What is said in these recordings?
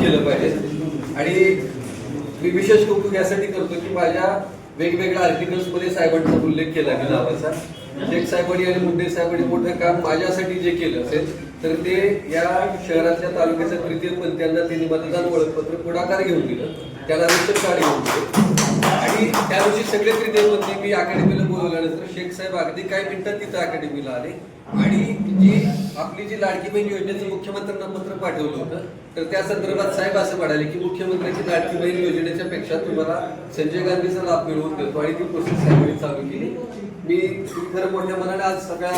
केलं पाहिजे. आणि मी विशेष कौतुक यासाठी करतो की माझ्या वेगवेगळ्या आर्टिकल्समध्ये साहेबांचा उल्लेख केला मी नावाचा. शेख साहेबांनी आणि मुंडे साहेबांनी मोठं काम माझ्यासाठी जे केलं असेल तर ते या शहरातल्या तालुक्याच्या तृतीयपंथीयांना त्यांनी मतदान ओळखपत्र पुढाकार घेऊन दिलं. त्याला रेशन कार्ड घेऊन दिलं. मी त्या दिवशी सगळे होते मी अकॅडमीला बोलवल्यानंतर शेख साहेब अगदी काही मिनिटात तिथं अकॅडमीला आले. आणि जी आपली जी लाडकी बहीण योजनेचं मुख्यमंत्र्यांना पत्र पाठवलं होतं तर त्या संदर्भात साहेब असं म्हणाले की मुख्यमंत्र्यांची लाडकी बहीण योजनेच्या पेक्षा तुम्हाला संजय गांधीचा लाभ मिळवून देतो आणि ती प्रोसेस साहेबांनी चालू केली. मी खरं मोठ्या मनाने आज सगळ्या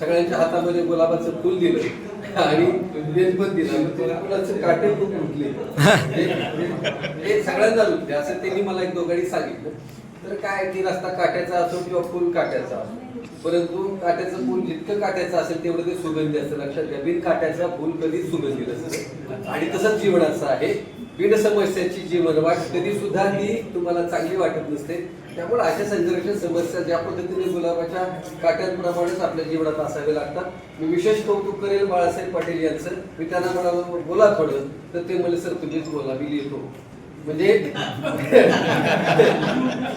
सगळ्यांच्या हातामध्ये गुलाबाचं फुल दिलं. आणि बेल पण दिला. काटे खूप उठले हे सगळ्यांना लुटले असं त्यांनी मला एक दोघांनी सांगितलं. तर काय की रस्ता काट्याचा असो किंवा पूल काट्याचा असो. परंतु काट्याचं पूल जितकं काट्याचं असेल तेवढं ते सुगंधी असतं. लक्षात घ्या बिन काट्याचा पूल कधी सुगंधी नसतं. आणि तसंच जीवनाचं आहे. बिन समस्याची जीवनवाट कधी सुद्धा ती तुम्हाला चांगली वाटत नसते. त्यामुळे अशा संघर्ष समस्या ज्या पद्धतीने गुलाबाच्या काट्यांप्रमाणेच आपल्या जीवनात असावे लागतात. मी विशेष कौतुक करेल बाळासाहेब पाटील यांचं. मी त्यांना म्हणालो बोला थोडं. तर ते मला सर तुम्हीच बोला मी लिहितो. म्हणजे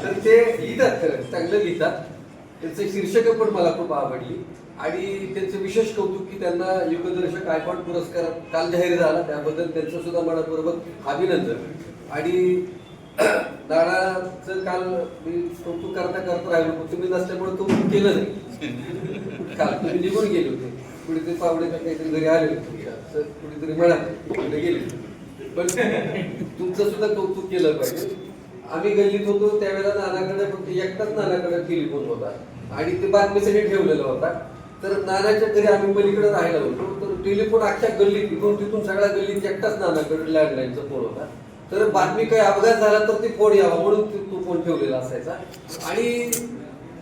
तर ते लिहितात खरं चांगलं लिहितात. त्यांचं शीर्षक पण मला खूप आवडली. आणि त्यांचं विशेष कौतुक की त्यांना युगदर्शक आयकॉन पुरस्कार काल जाहीर झाला. त्याबद्दल त्यांचं सुद्धा मनापूर्वक अभिनंदन. आणि नाणाचं काल मी कौतुक करता करता राहिलो पण तुम्ही नसल्यामुळे कौतुक केलं नाही. काल तुम्ही निघून गेले होते. कुठेतरी पावडे काहीतरी घरी आले होते. कुठेतरी मिळाले गेले. पण तुमचं सुद्धा कौतुक केलं पाहिजे. आम्ही गल्लीत होतो त्यावेळेला नानाकडे फक्त एकटाच नानाकडे टेलिफोन होता आणि ते बातमीसाठी ठेवलेला होता. तर नानाच्या घरी आम्ही पलीकडे राहायला होतो. तर टेलिफोन अख्ख्या गल्लीत तिथून तिथून सगळ्या गल्लीत एकटाच नानाकडे लँडलाईनचा फोन होता. तर बातमी काही अपघात झाला तर ते फोन यावा म्हणून तू फोन ठेवलेला असायचा. आणि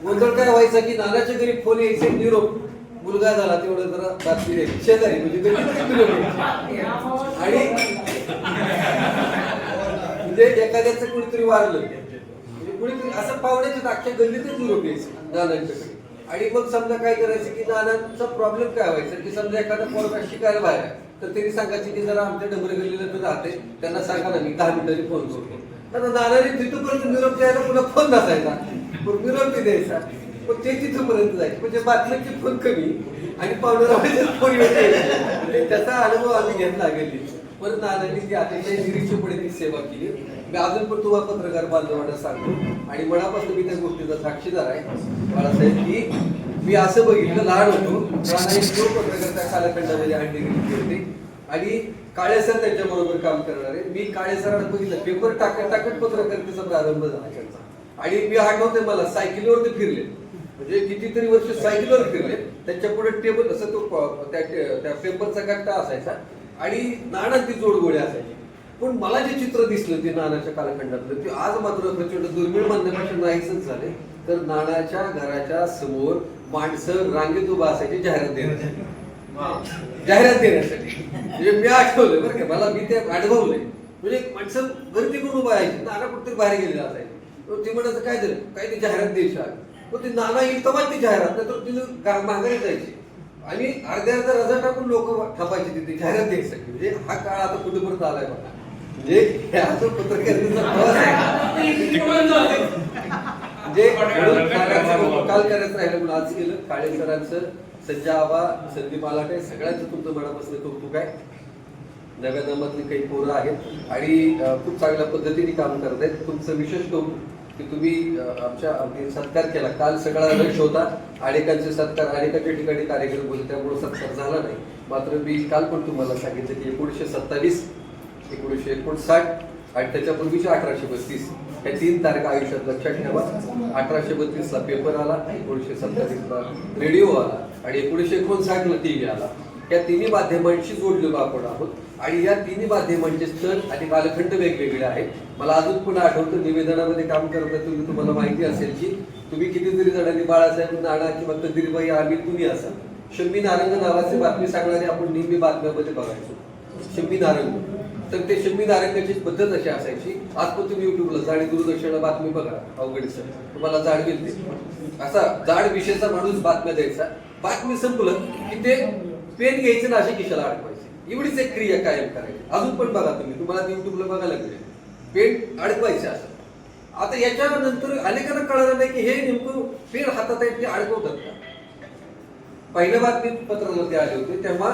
गोंधळ काय व्हायचा की नानाच्या घरी फोन यायचे निरोप मुलगा झाला तेवढं जरा बातमी द्यायची शेजारी म्हणजे आणि म्हणजे एखाद्याचं कुणीतरी वारलं. म्हणजे कुणीतरी असं पाहुण्याच्या अख्ख्या गल्लीतच निरोप यायचं नानांच्याकडे. आणि मग समजा काय करायचं की नानांचा प्रॉब्लेम काय व्हायचा? की समजा एखादा पोरगा शिकायला बाहेर तर त्यांनी सांगायचे की जरा आमच्या डंबरे गल्लीला तर राहते त्यांना सांगा ना मी दहा मिनिटांनी फोन करतो. तर नानाने तिथपर्यंत निरोप द्यायला पुन्हा फोन नसायचा. पण निरोप द्यायचा. पण ते तिथपर्यंत जायचे. म्हणजे बातम्यांचे फोन कमी आणि पावडर फोन म्हणजे त्याचा अनुभव आम्ही घेतला गेली परत नानांनी ती अतिशय निरीक्षपणे ती सेवा केली. मी अजून पण तुम्हाला पत्रकार बांधवांना सांगतो. आणि मनापासून मी त्या गोष्टीचा साक्षीदार आहे. बाळासाहेब की मी असं बघितलं लहान होतो. नाना एक जो पत्रकार त्या कालखंडामध्ये हंडी गेली होती आणि काळे सर त्यांच्या बरोबर काम करणारे. मी काळे सरांना बघितलं. पेपर टाकत टाकत पत्रकारितेचा प्रारंभ झाला त्यांचा. आणि मी आठवते मला सायकलीवरती फिरले. म्हणजे कितीतरी वर्ष सायकलवर फिरले. त्याच्या पुढे टेबल असं तो त्या त्या पेपरचा गट्टा असायचा. आणि नाणा ती जोडगोळी असायची. पण मला जे चित्र दिसलं ते नानाच्या कालखंडातलं ते आज मात्र प्रचंड दुर्मिळ म्हणण्यापेक्षा नाहीसच झाले. तर नानाच्या घराच्या समोर माणसं रांगेत उभा असायची जाहिरात देण्यासाठी. जाहिरात देण्यासाठी. म्हणजे मी आठवलं बरं का मला मी ते अनुभवलंय. म्हणजे माणसं गर्दी करून उभा यायची नाना कुठेतरी बाहेर गेलेला असायची. ते म्हणायचं काय झालं? काही ती जाहिरात द्यायची आहे मग ती नाना येईल तेव्हा ती जाहिरात नाही तर तिथं माघारी जायची. आणि अर्ध्या अर्ध्या रजा टाकून लोक थांबायचे तिथे जाहिरात द्यायसाठी म्हणजे हा काळ आता कुठेपर्यंत आलाय बघा. म्हणजे हे असं पत्रकारितेचा म्हणजे काल करायचं राहिलं म्हणून आज केलं काळे सरांचं आवा आबा संदीप काय सगळ्यांचं तुमचं मनापासून कौतुक आहे. नव्या नामातली काही पोरं आहेत. आणि खूप चांगल्या पद्धतीने काम करत आहेत तुमचं विशेष कौतुक. की तुम्ही आमच्या अगदी सत्कार केला. काल सगळा लक्ष होता. अनेकांचे सत्कार अनेकांच्या ठिकाणी कार्यक्रम होते. त्यामुळे सत्कार झाला नाही. मात्र मी काल पण तुम्हाला सांगितलं की एकोणीसशे सत्तावीस एकोणीसशे एकोणसाठ आणि त्याच्यापूर्वीचे अठराशे बत्तीस या तीन तारखा आयुष्यात लक्षात ठेवा. अठराशे बत्तीसला पेपर आला एकोणीसशे सत्तावीसला रेडिओ आला आणि एकोणीसशे एकोणसाठला टीव्ही आला. या तिन्ही माध्यमांशी जोडलेलो आपण आहोत. आणि या तिन्ही माध्यमांचे स्तर आणि कालखंड वेगवेगळे आहेत. मला अजून पण आठवतं निवेदनामध्ये काम करता तुम्ही तुम्हाला माहिती असेल की तुम्ही कितीतरी जणांनी बाळासाहेब नाणा किंवा कदिरबाई आम्ही तुम्ही असाल शम्मी नारंग नावाचे बातमी सांगणारे आपण नेहमी बातम्यामध्ये बघायचो. शम्मी नारंग. तर ते शम्मी नारंगाची पद्धत अशी असायची. आज पण तुम्ही युट्यूबला जाणी दूरदर्शनला बातमी बघा अवघड सर. तुम्हाला जाड ते असा जाड विषयाचा माणूस बातम्या द्यायचा. बातमी संपलं की ते पेन घ्यायचं ना अशी खिशाला अडकवायचे. एवढीच एक क्रिया कायम करायची. अजून पण बघा तुम्ही. तुम्हाला युट्यूबला बघायला लागले पेन अडकवायचे असं. आता याच्यानंतर अनेकांना कळलं नाही की हे नेमकं पेन हातात आहे ते अडकवतात का? पहिल्या बातमीपत्राला ते आले होते तेव्हा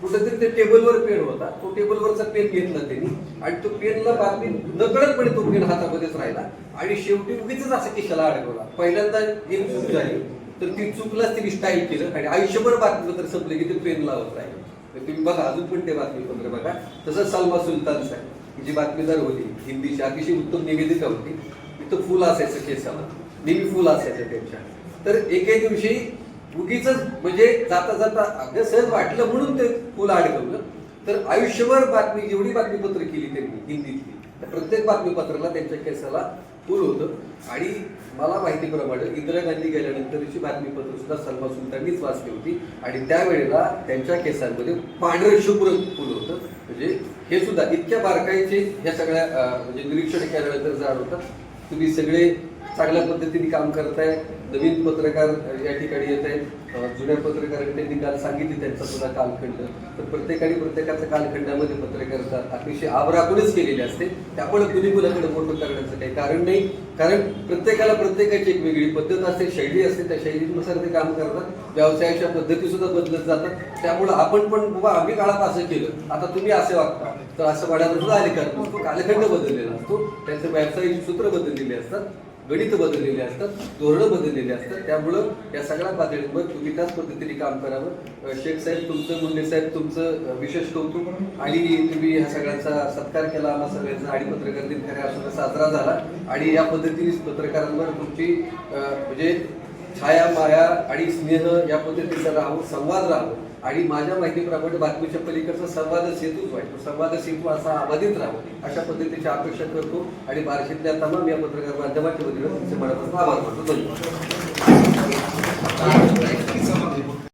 कुठेतरी ते टेबलवर पेन होता. तो टेबलवरचा पेन घेतला त्यांनी. आणि तो पेनला बातमी नकळतपणे तो पेन हातामध्येच राहिला. आणि शेवटी उगीच असं खिशाला अडकवला. पहिल्यांदा एक चूक झाली. तर ती चुकलाच त्यांनी स्टाईल केलं. आणि आयुष्यभर बातमीपत्र संपले की ते पेन लावत राहील. तर तुम्ही बघा अजून पण ते बातमीपत्र बघा. तसंच सलमा सुलतान साहेब जी बातमीदार होती हिंदीची अतिशय उत्तम निवेदिका होती. तिथं फुल असायचं केसाला नेहमी फुल असायचं त्यांच्या. तर एके दिवशी उगीच म्हणजे जाता जाता अगदी सहज वाटलं म्हणून ते फुल अडकवलं. तर आयुष्यभर बातमी जेवढी बातमीपत्र केली त्यांनी हिंदीतली त्या प्रत्येक बातमीपत्राला त्यांच्या केसाला पूल होतं. आणि मला माहितीप्रमाणे इंदिरा गांधी गेल्यानंतरची बातमीपत्र सुद्धा सलमा सुलतानीच वाचली होती. आणि त्यावेळेला त्यांच्या केसांमध्ये पांढरं शुभ्र फुल होतं. म्हणजे हे सुद्धा इतक्या बारकाईचे ह्या सगळ्या म्हणजे निरीक्षण केल्यानंतर जाणवतं. तुम्ही सगळे चांगल्या पद्धतीने काम करताय. नवीन पत्रकार या ठिकाणी येत आहेत. जुन्या पत्रकारांनी त्यांनी काल सांगितली त्यांचा सुद्धा कालखंड. तर प्रत्येकाने प्रत्येकाच्या कालखंडामध्ये पत्रकारिता अतिशय आबराखूनच केलेली असते. त्यामुळे कुणी कुणाकडे मोठं करण्याचं काही कारण नाही. कारण प्रत्येकाला प्रत्येकाची एक वेगळी पद्धत असते शैली असते. त्या शैलीनुसार ते काम करतात. व्यवसायाच्या पद्धती सुद्धा बदलत जातात. त्यामुळे आपण पण बाबा आम्ही काळात असं केलं. आता तुम्ही असे वागता. तर असं वाढायला सुद्धा आले कारण कालखंड बदललेला असतो. त्यांचे व्यवसायाची सूत्र बदललेली असतात. गणित बदललेले असतात धोरणं बदललेले असतात. त्यामुळं या सगळ्या पातळींवर तुम्ही त्याच पद्धतीने काम करावं. शेख साहेब तुमचं मुंडे साहेब तुमचं विशेष कौतुक. आणि तुम्ही ह्या सगळ्यांचा सत्कार केला आम्हा सगळ्यांचा आणि पत्रकार दिन खऱ्या अर्थानं साजरा झाला. आणि या पद्धतीने पत्रकारांवर तुमची म्हणजे छाया माया आणि स्नेह या पद्धतीचा राहून संवाद राहावं आणि माझ्या माहितीप्रमाणे बातमीच्या पलीकडचा संवाद सेतूच वाटतो संवाद सेतू असा अबाधित राहावा अशा पद्धतीची अपेक्षा करतो आणि बार्शीतल्या तमाम या पत्रकार माध्यमाच्या वतीनं तुमचे मनापासून आभार मानतो. धन्यवाद.